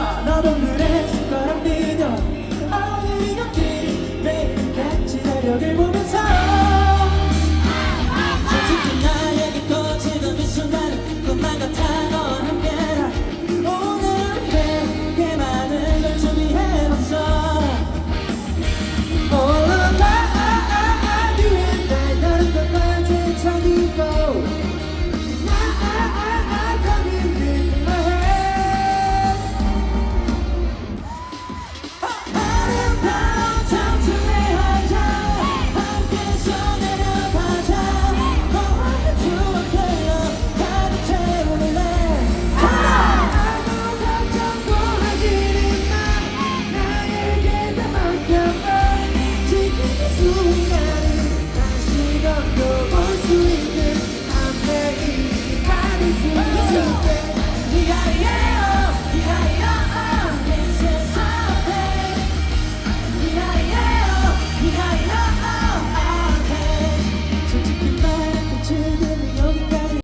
나도 그래. 숟가락 미녀 아우 미녀끼리 매일같이 달력을 보며